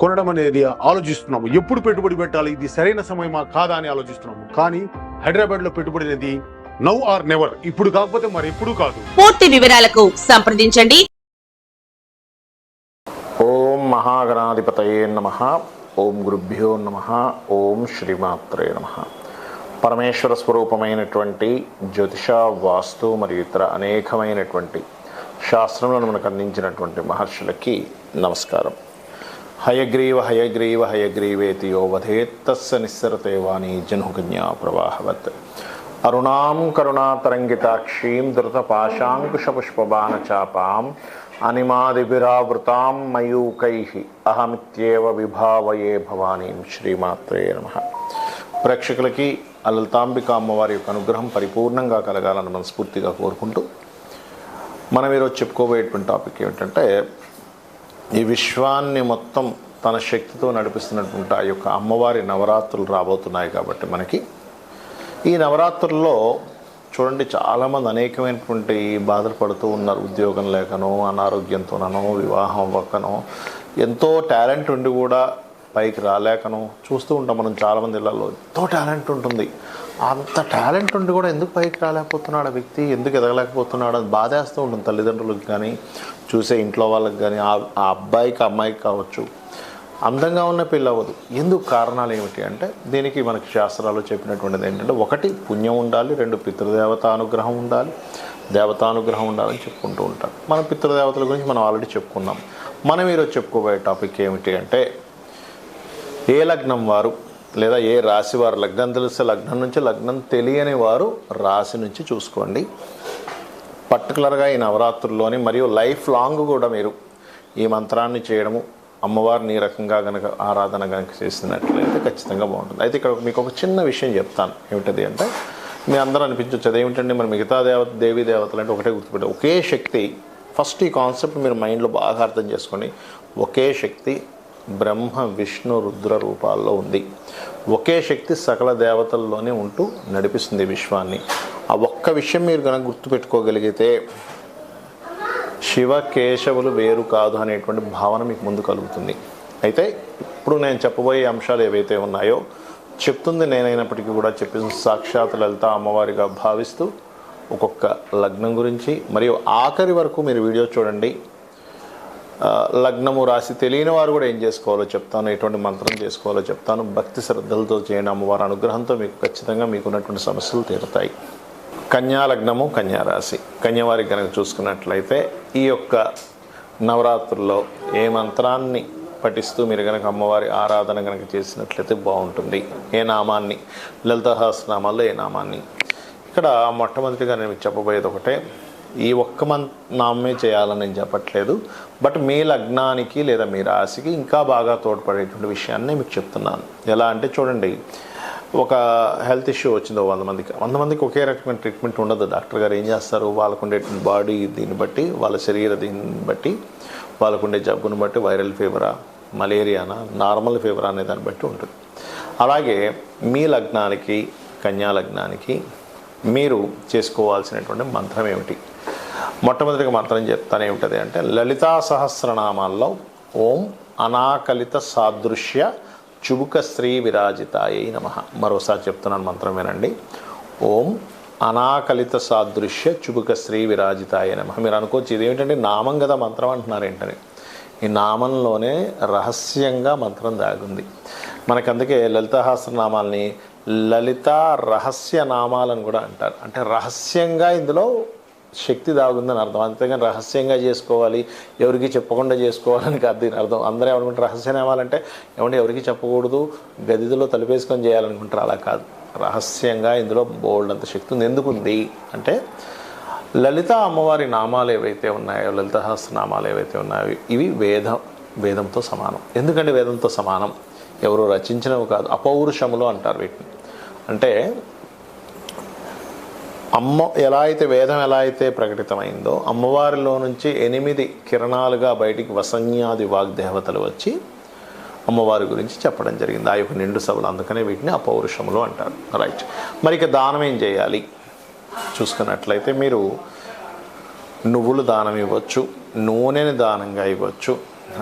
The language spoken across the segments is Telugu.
కొనడం అనేది ఆలోచిస్తున్నాము. ఎప్పుడు పెట్టుబడి పెట్టాలి? ఇది సరైన సమయమా? కాదా అని ఆలోచిస్తున్నాము. కానీ హైదరాబాద్లో పెట్టుబడి అనేది నవ్ ఆర్ నెవర్. ఇప్పుడు కాకపోతే మరి ఎప్పుడు కాదు. పూర్తి వివరాలకు సంప్రదించండి. ఓం మహాగణాధిపతయే నమ. ఓం గురుభ్యో నమ. ఓం శ్రీమాత్రే నమ. పరమేశ్వర స్వరూపమైనటువంటి జ్యోతిష వాస్తు మరియు ఇతర అనేకమైనటువంటి శాస్త్రములను మనకు అందించినటువంటి మహర్షులకి నమస్కారం. హయగ్రీవ హయగ్రీవ హయగ్రీవేతి యో వధేత్తస్స నిస్సరతే వాణి జనుకన్యా ప్రవాహవత్. అరుణాం కరుణాతరంగితాక్షీం ధృతపాశాంకుశపుష్పబాణచాపాం అనిమాదిభిరావృతాం మయూకై అహమిత్యేవ విభావయే భవానీం శ్రీమాత్రే నమ. ప్రేక్షకులకి ఆ లలితాంబిక అమ్మవారి యొక్క అనుగ్రహం పరిపూర్ణంగా కలగాలని మనస్ఫూర్తిగా కోరుకుంటూ మనం ఈరోజు చెప్పుకోబోయేటువంటి టాపిక్ ఏమిటంటే ఈ విశ్వాన్ని మొత్తం తన శక్తితో నడిపిస్తున్నటువంటి ఆ యొక్క అమ్మవారి నవరాత్రులు రాబోతున్నాయి కాబట్టి మనకి. ఈ నవరాత్రుల్లో చూడండి చాలామంది అనేకమైనటువంటి బాధలు పడుతూ ఉన్నారు. ఉద్యోగం లేకనో అనారోగ్యంతోనో వివాహం అవ్వకనో ఎంతో టాలెంట్ ఉండి కూడా పైకి రాలేకనో. చూస్తూ ఉంటాం మనం చాలామంది ఇళ్ళలో ఎంతో టాలెంట్ ఉంటుంది. అంత టాలెంట్ ఉండి కూడా ఎందుకు పైకి రాలేకపోతున్నాడు ఆ వ్యక్తి? ఎందుకు ఎదగలేకపోతున్నాడు? అని బాధేస్తూ ఉంటుంది తల్లిదండ్రులకు కానీ చూసే ఇంట్లో వాళ్ళకి కానీ ఆ ఆ అబ్బాయికి అమ్మాయికి కావచ్చు. అందంగా ఉన్న పెళ్ళి అవ్వదు. ఎందుకు కారణాలు ఏమిటి అంటే దీనికి మనకి శాస్త్రాలు చెప్పినటువంటిది ఏంటంటే ఒకటి పుణ్యం ఉండాలి రెండు పితృదేవత అనుగ్రహం ఉండాలి దేవతానుగ్రహం ఉండాలని చెప్పుకుంటూ ఉంటారు మన పితృదేవతల గురించి మనం ఆల్రెడీ చెప్పుకున్నాం. మనం ఈరోజు చెప్పుకోబోయే టాపిక్ ఏమిటి అంటే ఏ లగ్నం వారు లేదా ఏ రాశి వారు లగ్నం తెలిస్తే లగ్నం నుంచి లగ్నం తెలియని వారు రాశి నుంచి చూసుకోండి. పర్టికులర్గా ఈ నవరాత్రుల్లోని మరియు లైఫ్ లాంగ్ కూడా మీరు ఈ మంత్రాన్ని చేయడము అమ్మవారిని ఈ రకంగా గనక ఆరాధన గనక చేసినట్లయితే ఖచ్చితంగా బాగుంటుంది. అయితే ఇక్కడ మీకు ఒక చిన్న విషయం చెప్తాను. ఏమిటది అంటే మీ అందరూ అనిపించవచ్చు అదేమిటండి మరి మిగతా దేవత దేవీ దేవతలు అంటే ఒకటే గుర్తుపెట్టే ఒకే శక్తి ఫస్ట్ ఈ కాన్సెప్ట్ మీరు మైండ్లో బాగా అర్థం చేసుకొని ఒకే శక్తి బ్రహ్మ విష్ణు రుద్ర రూపాల్లో ఉంది. ఒకే శక్తి సకల దేవతల్లోనే ఉంటూ నడిపిస్తుంది విశ్వాన్ని. ఆ ఒక్క విషయం మీరు కనుక గుర్తుపెట్టుకోగలిగితే శివ కేశవులు వేరు కాదు అనేటువంటి భావన మీకు ముందు కలుగుతుంది. అయితే ఇప్పుడు నేను చెప్పబోయే అంశాలు ఏవైతే ఉన్నాయో చెప్తుంది నేనైనప్పటికీ కూడా చెప్పిన సాక్షాత్ లలిత అమ్మవారిగా భావిస్తూ ఒక్కొక్క లగ్నం గురించి మరియు ఆఖరి వరకు మీరు వీడియో చూడండి. లగ్నము రాసి తెలియని వారు కూడా ఏం చేసుకోవాలో చెప్తాను ఎటువంటి మంత్రం చేసుకోవాలో చెప్తాను. భక్తి శ్రద్ధలతో చేయడం అమ్మవారి అనుగ్రహంతో మీకు ఖచ్చితంగా మీకు ఉన్నటువంటి సమస్యలు తీరుతాయి. కన్యా లగ్నము కన్యా రాశి. కన్యవారికి కనుక చూసుకున్నట్లయితే ఈ యొక్క నవరాత్రుల్లో ఏ మంత్రాన్ని పఠిస్తూ మీరు కనుక అమ్మవారి ఆరాధన కనుక చేసినట్లయితే బాగుంటుంది. ఏ నామాన్ని? లలితహాసనామాల్లో ఏ నామాన్ని? ఇక్కడ మొట్టమొదటిగా నేను చెప్పబోయేది ఒకటే ఈ ఒక్క మంత్ నామే చేయాలని నేను చెప్పట్లేదు. బట్ మీ లగ్నానికి లేదా మీ రాశికి ఇంకా బాగా తోడ్పడేటువంటి విషయాన్ని మీకు చెప్తున్నాను. ఎలా అంటే చూడండి ఒక హెల్త్ ఇష్యూ వచ్చిందో వంద మందికి. వంద మందికి ఒకే రకమైన ట్రీట్మెంట్ ఉండదు. డాక్టర్ గారు ఏం చేస్తారు? వాళ్ళకు ఉండేటువంటి బాడీ దీన్ని బట్టి వాళ్ళ శరీర దీన్ని బట్టి వాళ్ళకు ఉండే జబ్బును బట్టి వైరల్ ఫీవరా మలేరియానా నార్మల్ ఫీవరా అనే దాన్ని బట్టి ఉంటుంది. అలాగే మీ లగ్నానికి కన్యా లగ్నానికి మీరు చేసుకోవాల్సినటువంటి మంత్రం ఏమిటి? మొట్టమొదటిగా మంత్రం చెప్తాను ఏమిటది అంటే లలితా సహస్రనామాల్లో ఓం అనాకలిత సాదృశ్య చుబుక శ్రీ విరాజితాయై నమ. మరోసారి చెప్తున్నాను మంత్రం వినండి. ఓం అనాకలిత సాదృశ్య చుబుక శ్రీ విరాజితాయ నమ. మీరు అనుకోవచ్చు ఇదేమిటంటే నామం కదా మంత్రం అంటున్నారు ఏంటని. ఈ నామంలోనే రహస్యంగా మంత్రం దాగుంది. మనకందుకే లలితహాస్రనామాల్ని లలిత రహస్య నామాలను కూడా అంటారు. అంటే రహస్యంగా ఇందులో శక్తి దాగుందని అర్థం. అంతేగాని రహస్యంగా చేసుకోవాలి ఎవరికి చెప్పకుండా చేసుకోవాలని కాదు దీని అర్థం. అందరూ ఏమనుకుంటారు? రహస్య నామాలంటే ఏమంటే ఎవరికి చెప్పకూడదు గదిలో తలుపేసుకొని చేయాలనుకుంటారు. అలా కాదు. రహస్యంగా ఇందులో బోల్డ్ అంత శక్తి ఉంది. ఎందుకు ఉంది అంటే లలిత అమ్మవారి నామాలు ఏవైతే ఉన్నాయో లలిత నామాలు ఏవైతే ఉన్నాయో ఇవి వేదం వేదంతో సమానం. ఎందుకంటే వేదంతో సమానం? ఎవరు రచించినవి కాదు. అపౌరుషములు అంటారు వీటిని. అంటే అమ్మ ఎలా అయితే వేదం ఎలా అయితే ప్రకటితమైందో అమ్మవారిలో నుంచి ఎనిమిది కిరణాలుగా బయటికి వసన్యాది వాగ్దేవతలు వచ్చి అమ్మవారి గురించి చెప్పడం జరిగింది. ఆ యొక్క నిండు సభలు అందుకనే వీటిని అపౌరుషములు అంటారు. రైట్ మరి ఇక దానం ఏం చేయాలి? చూసుకున్నట్లయితే మీరు నువ్వులు దానం ఇవ్వచ్చు నూనెని దానంగా ఇవ్వచ్చు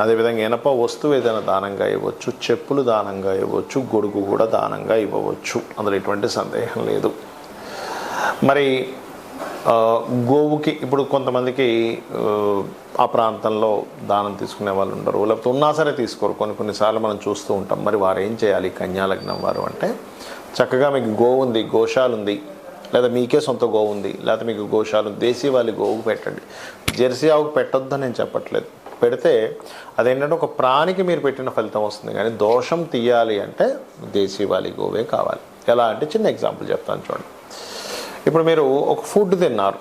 అదేవిధంగా ఇనప వస్తువు ఏదైనా దానంగా ఇవ్వచ్చు చెప్పులు దానంగా ఇవ్వచ్చు గొడుగు కూడా దానంగా ఇవ్వవచ్చు. అందులో ఎటువంటి సందేహం లేదు. మరి గోవుకి ఇప్పుడు కొంతమందికి ఆ, ప్రాంతంలో దానం తీసుకునే వాళ్ళు ఉండరు. లేకపోతే ఉన్నా సరే తీసుకోరు. కొన్ని కొన్నిసార్లు మనం చూస్తూ ఉంటాం. మరి వారు ఏం చేయాలి? కన్యాలగ్నం వారు అంటే చక్కగా మీకు గోవు ఉంది గోశాల ఉంది లేదా మీకే సొంత గోవు ఉంది లేకపోతే మీకు గోశాలు ఉంది గోవుకు పెట్టండి. జెర్సీ ఆవుకు పెట్టొద్దని నేను చెప్పట్లేదు. పెడితే అదేంటంటే ఒక ప్రాణికి మీరు పెట్టిన ఫలితం వస్తుంది. కానీ దోషం తీయాలి అంటే దేశీవాలి గోవే కావాలి. ఎలా అంటే చిన్న ఎగ్జాంపుల్ చెప్తాను చూడండి. ఇప్పుడు మీరు ఒక ఫుడ్ తిన్నారు.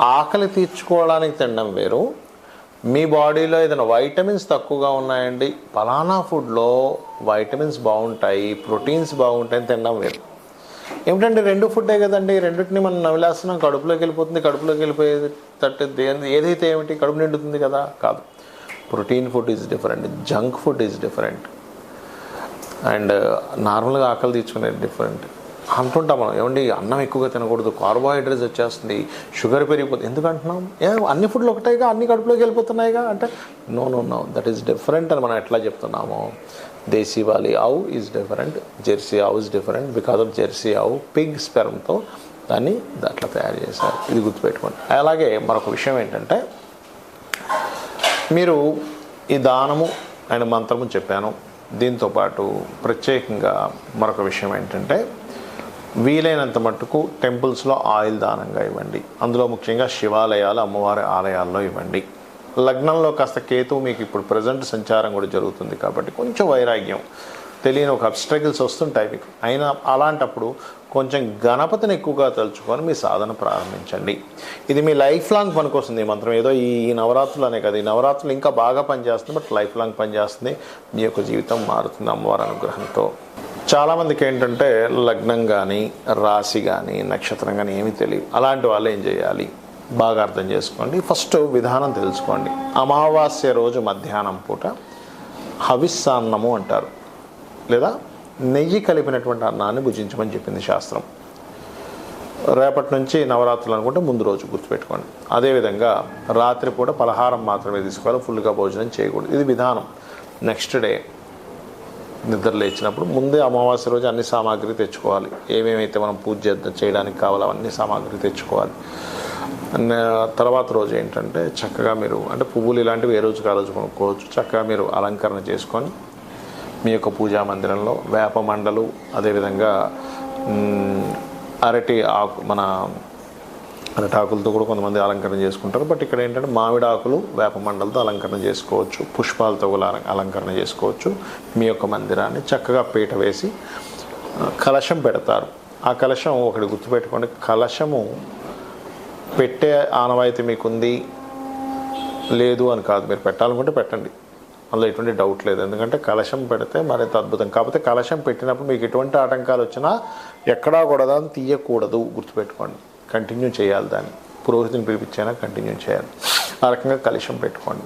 ఆకలి తీర్చుకోవడానికి తినడం వేరు. మీ బాడీలో ఏదైనా వైటమిన్స్ తక్కువగా ఉన్నాయండి. ఫలానా ఫుడ్లో వైటమిన్స్ బాగుంటాయి ప్రోటీన్స్ బాగుంటాయని తినడం వేరు. ఏమిటంటే రెండు ఫుడ్డే కదండి రెండింటిని మనం నవిలేస్తున్నాం కడుపులోకి వెళ్ళిపోతుంది కడుపులోకి వెళ్ళిపోయేటట్టు దేని- ఏదైతే ఏమిటి కడుపు నిండుతుంది కదా కాదు. Protein food is different junk food is different and నార్మల్గా ఆకలి తీర్చుకునేది డిఫరెంట్ అంటుంటాం మనం. ఏమండి అన్నం ఎక్కువగా తినకూడదు కార్బోహైడ్రేట్స్ వచ్చేస్తుంది షుగర్ పెరిగిపోతుంది. ఎందుకు అంటున్నాం? ఏ అన్ని ఫుడ్లు ఒకటేగా అన్ని కడుపులోకి వెళ్ళిపోతున్నాయిగా? అంటే no no no that is different అని మనం ఎట్లా చెప్తున్నాము. దేశీ వాలి ఆవు ఈజ్ డిఫరెంట్ జెర్సీ ఆవు is different because of Jersey ఆవు పిగ్ స్పెరంతో దాన్ని అట్లా తయారు చేశారు. ఇది గుర్తుపెట్టుకోండి. అలాగే మరొక విషయం ఏంటంటే మీరు ఈ దానము అండ్ మంత్రము చెప్పాను. దీంతోపాటు ప్రత్యేకంగా మరొక విషయం ఏంటంటే వీలైనంత మట్టుకు టెంపుల్స్లో ఆయిల్ దానంగా ఇవ్వండి. అందులో ముఖ్యంగా శివాలయాలు అమ్మవారి ఆలయాల్లో ఇవ్వండి. లగ్నంలో కాస్త కేతు మీకు ఇప్పుడు ప్రజెంట్ సంచారం కూడా జరుగుతుంది కాబట్టి కొంచెం వైరాగ్యం. తెలియని ఒక అబ్స్ట్రగిల్స్ వస్తుంటాయి మీకు. అయినా అలాంటప్పుడు కొంచెం గణపతిని ఎక్కువగా తలుచుకొని మీ సాధన ప్రారంభించండి. ఇది మీ లైఫ్ లాంగ్ పనికొస్తుంది ఈ మంత్రం. ఏదో ఈ ఈ నవరాత్రులు అనే కదా. ఈ నవరాత్రులు ఇంకా బాగా పనిచేస్తుంది బట్ లైఫ్ లాంగ్ పనిచేస్తుంది. మీ యొక్క జీవితం మారుతుంది అమ్మవారి అనుగ్రహంతో. చాలామందికి ఏంటంటే లగ్నం కానీ రాశి కానీ నక్షత్రం కానీ ఏమీ తెలియదు. అలాంటి వాళ్ళు ఏం చేయాలి? బాగా అర్థం చేసుకోండి. ఫస్ట్ విధానం తెలుసుకోండి. అమావాస్య రోజు మధ్యాహ్నం పూట హవిస్సాన్నము అంటారు. లేదా నెయ్యి కలిపినటువంటి అన్నాన్ని భుజించమని చెప్పింది శాస్త్రం. రేపటి నుంచి నవరాత్రులు అనుకుంటే ముందు రోజు గుర్తుపెట్టుకోండి. అదేవిధంగా రాత్రిపూట పలహారం మాత్రమే తీసుకోవాలి. ఫుల్గా భోజనం చేయకూడదు. ఇది విధానం. నెక్స్ట్ డే నిద్ర లేచినప్పుడు ముందే అమావాస్య రోజు అన్ని సామాగ్రి తెచ్చుకోవాలి. ఏమేమైతే మనం పూజ చేయడానికి కావాలో అవన్నీ సామాగ్రి తెచ్చుకోవాలి. తర్వాత రోజు ఏంటంటే చక్కగా మీరు అంటే పువ్వులు ఇలాంటివి ఏ రోజుకి ఆ రోజు కొనుక్కోవచ్చు. చక్కగా మీరు అలంకరణ చేసుకొని మీ యొక్క పూజా మందిరంలో వేప మండలు అదేవిధంగా అరటి ఆకు మన అరటి ఆకులతో కూడా కొంతమంది అలంకరణ చేసుకుంటారు. బట్ ఇక్కడ ఏంటంటే మామిడి ఆకులు వేప మండలతో అలంకరణ చేసుకోవచ్చు పుష్పాలతో కూడా అలంకరణ చేసుకోవచ్చు. మీ యొక్క మందిరాన్ని చక్కగా పీట వేసి కలశం పెడతారు. ఆ కలశం ఒకటి గుర్తుపెట్టుకోండి. కలశము పెట్టే ఆనవాయితీ మీకుంది? లేదు అని కాదు. మీరు పెట్టాలనుకుంటే పెట్టండి. అందులో ఎటువంటి డౌట్ లేదు. ఎందుకంటే కలశం పెడితే మరింత అద్భుతం. కాకపోతే కలశం పెట్టినప్పుడు మీకు ఎటువంటి ఆటంకాలు వచ్చినా ఎక్కడా కూడా తీయకూడదు. గుర్తుపెట్టుకోండి. కంటిన్యూ చేయాలి దాన్ని. పురోహితుని పిలిపించైనా కంటిన్యూ చేయాలి. ఆ రకంగా కలశం పెట్టుకోండి.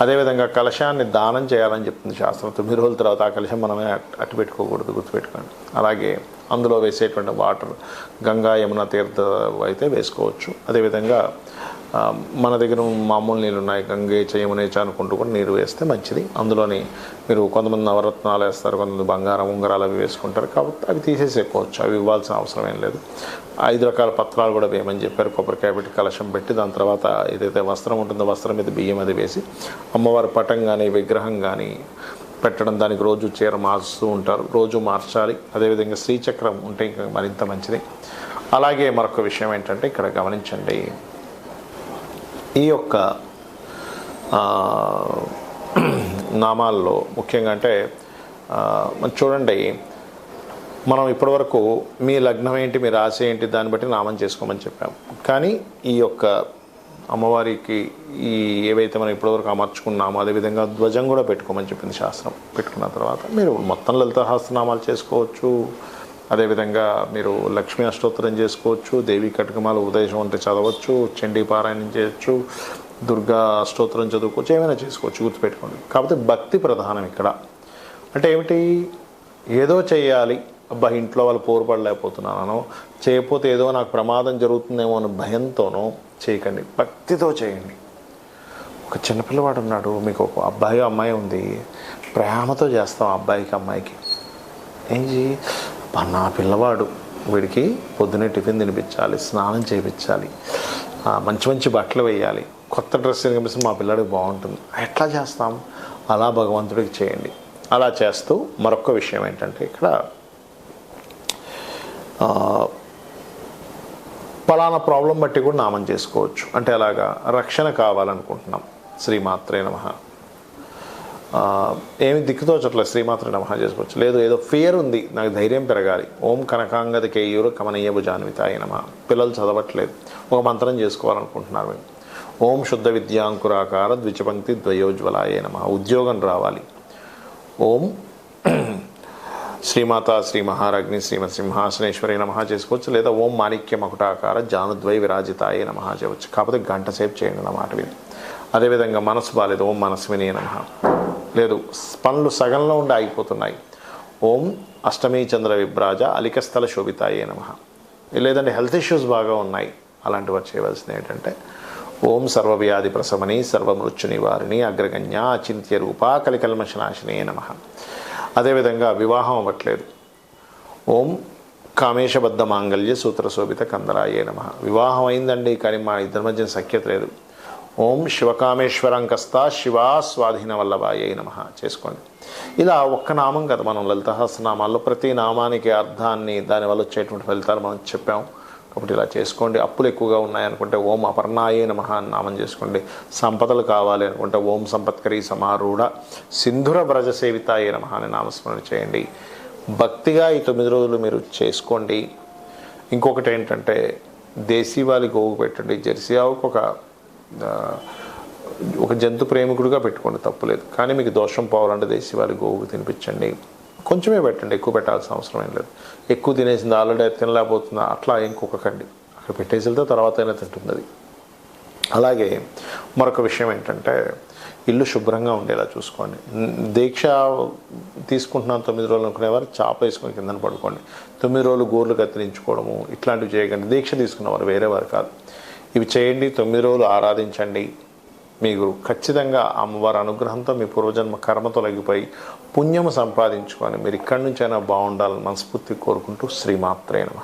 అదేవిధంగా కలశాన్ని దానం చేయాలని చెప్తుంది శాస్త్రం. తొమ్మిది రోజుల తర్వాత ఆ కలశం మనమే అట్టు పెట్టుకోకూడదు గుర్తుపెట్టుకోండి. అలాగే అందులో వేసేటువంటి వాటర్ గంగా యమున తీర్థ అయితే వేసుకోవచ్చు. అదేవిధంగా మన దగ్గర మామూలు నీళ్ళు ఉన్నాయి. గంగే చేయమునేచ అనుకుంటూ కూడా నీరు వేస్తే మంచిది. అందులోని మీరు కొంతమంది నవరత్నాలు వేస్తారు కొంతమంది బంగారం ఉంగరాలు అవి వేసుకుంటారు. కాబట్టి అవి తీసేసేసుకోవచ్చు అవి ఇవ్వాల్సిన అవసరం ఏం లేదు. ఐదు రకాల పత్రాలు కూడా వేయమని చెప్పారు. కొబ్బరికాయ పెట్టి కలశం పెట్టి దాని తర్వాత ఏదైతే వస్త్రం ఉంటుందో వస్త్రం మీద బియ్యం అది వేసి అమ్మవారి పటం కానీ విగ్రహం కానీ పెట్టడం దానికి రోజు చీర మార్చుతూ ఉంటారు. రోజు మార్చాలి. అదేవిధంగా శ్రీచక్రం ఉంటే ఇంకా మరింత మంచిది. అలాగే మరొక విషయం ఏంటంటే ఇక్కడ గమనించండి. ఈ యొక్క నామాల్లో ముఖ్యంగా అంటే చూడండి మనం ఇప్పటివరకు మీ లగ్నం ఏంటి మీ రాశి ఏంటి దాన్ని బట్టి నామం చేసుకోమని చెప్పాం. కానీ ఈ యొక్క అమ్మవారికి ఈ ఏవైతే మనం ఇప్పటివరకు అమర్చుకున్నామో అదేవిధంగా ధ్వజం కూడా పెట్టుకోమని చెప్పింది శాస్త్రం. పెట్టుకున్న తర్వాత మీరు మొత్తం లలితహాస్త్రనామాలు చేసుకోవచ్చు. అదేవిధంగా మీరు లక్ష్మీ అష్టోత్తరం చేసుకోవచ్చు దేవి కటకమాల ఉదయం అంటే చదవచ్చు చండీ పారాయణం చేయొచ్చు దుర్గా అష్టోత్తరం చదువుకోవచ్చు ఏమైనా చేసుకోవచ్చు గుర్తుపెట్టుకోండి. కాకపోతే భక్తి ప్రధానం ఇక్కడ. అంటే ఏమిటి? ఏదో చేయాలి. అబ్బా ఇంట్లో వాళ్ళు పోరుపడలేకపోతున్నానో చేయకపోతే ఏదో నాకు ప్రమాదం జరుగుతుందేమో అని భయంతోనో చేయకండి. భక్తితో చేయండి. ఒక చిన్నపిల్లవాడు ఉన్నాడు మీకు ఒక అబ్బాయి అమ్మాయి ఉంది. ప్రేమతో చేస్తాం ఆ అబ్బాయికి అమ్మాయికి. ఏం అబ్బా, నా పిల్లవాడు వీడికి పొద్దునే టిఫిన్ తినిపించాలి స్నానం చేయించాలి మంచి మంచి బట్టలు వేయాలి కొత్త డ్రెస్ కనిపిస్తే మా పిల్లాడికి బాగుంటుంది. ఎట్లా చేస్తాం? అలా భగవంతుడికి చేయండి. అలా చేస్తూ మరొక విషయం ఏంటంటే ఇక్కడ పలానా ప్రాబ్లం బట్టి కూడా నామం చేసుకోవచ్చు. అంటే అలాగా రక్షణ కావాలనుకుంటున్నాం. శ్రీమాత్రే నమ. ఏమి దిక్కుతోచట్లేదు శ్రీమాత్రే నమహ చేసుకోవచ్చు లేదు ఏదో ఫియర్ ఉంది నాకు ధైర్యం పెరగాలి. ఓం కనకాంగద కేయూరు కమనీయ భుజాన్వితాయ నమ. పిల్లలు చదవట్లేదు. ఒక మంత్రం చేసుకోవాలనుకుంటున్నారు మేము ఓం శుద్ధ విద్యాంకురాకార ద్విచపంక్తి ద్వయోజ్వలాయ నమ. ఉద్యోగం రావాలి. ఓం శ్రీమాత శ్రీ మహారాజ్ని శ్రీమ సింహాసనేశ్వరి నమ చేసుకోవచ్చు. లేదా ఓం మాణిక్య మకుటాకార జానుద్వై విరాజితాయ నమ చేయవచ్చు కాకపోతే గంట సేపు చేయండి అన్నమాట వీళ్ళు అదేవిధంగా మనసు బాలేదు. ఓం మనస్విని నమ. లేదు పనులు సగంలో ఉండి ఆగిపోతున్నాయి. ఓం అష్టమీ చంద్ర విభ్రాజ అలికస్థల శోభితాయే నమ. లేదంటే హెల్త్ ఇష్యూస్ బాగా ఉన్నాయి. అలాంటివారు చేయవలసింది ఏంటంటే ఓం సర్వవ్యాధి ప్రసమని సర్వమృత్యు నివారిణి అగ్రగణ్య అచింత్య రూప కలికల్మశనాశినే నమ. అదేవిధంగా వివాహం అవ్వట్లేదు. ఓం కామేశబద్ధ మాంగళ్య సూత్ర శోభిత కందరాయే నమ. వివాహం అయిందండి కానీ మా ఇద్దరి మధ్య సఖ్యత లేదు. ఓం శివకామేశ్వరం కస్తా శివా స్వాధీన వల్లభాయే నమ. చేసుకోండి. ఇలా ఒక్క నామం కదా మనం లలితహాసనామాల్లో ప్రతి నామానికి అర్థాన్ని దానివల్ల వచ్చేటువంటి ఫలితాలు మనం చెప్పాం. కాబట్టి ఇలా చేసుకోండి. అప్పులు ఎక్కువగా ఉన్నాయనుకుంటే ఓం అపర్ణాయే నమ అని నామం చేసుకోండి. సంపదలు కావాలి అనుకుంటే ఓం సంపత్కరి సమారూఢ సింధుర వ్రజ సేవితాయే నమ అని నామస్మరణ చేయండి. భక్తిగా ఈ తొమ్మిది రోజులు మీరు చేసుకోండి. ఇంకొకటి ఏంటంటే దేశీవాలి గోవు పెట్టండి. జెర్సీ ఆవుకు ఒక ఒక జంతు ప్రేమికుడిగా పెట్టుకోండి తప్పులేదు కానీ మీకు దోషం పోవాలంటే దేశీవాలి గోవుకు తినిపించండి. కొంచెమే పెట్టండి ఎక్కువ పెట్టాల్సిన అవసరం ఏం లేదు. ఎక్కువ తినేసింది ఆల్రెడీ తినలేకపోతుందా అట్లా ఇంకొకకండి. అక్కడ పెట్టేసి వెళ్తే తర్వాత అయినా తింటుంది అది. అలాగే మరొక విషయం ఏంటంటే ఇల్లు శుభ్రంగా ఉండేలా చూసుకోండి. దీక్ష తీసుకుంటున్నాను తొమ్మిది రోజులు అనుకునేవారు చాప వేసుకొని కిందన పడుకోండి. తొమ్మిది రోజులు గోర్లు కత్తిరించుకోవడము ఇట్లాంటివి చేయకండి. దీక్ష తీసుకున్నవారు వేరే వారు కాదు. ఇవి చేయండి తొమ్మిది రోజులు ఆరాధించండి. మీకు ఖచ్చితంగా అమ్మవారి అనుగ్రహంతో మీ పూర్వజన్మ కర్మ తొలగిపోయి పుణ్యము సంపాదించుకొని మీరు ఇక్కడి నుంచైనా బాగుండాలని మనస్ఫూర్తి కోరుకుంటూ శ్రీమాత్రే నమ.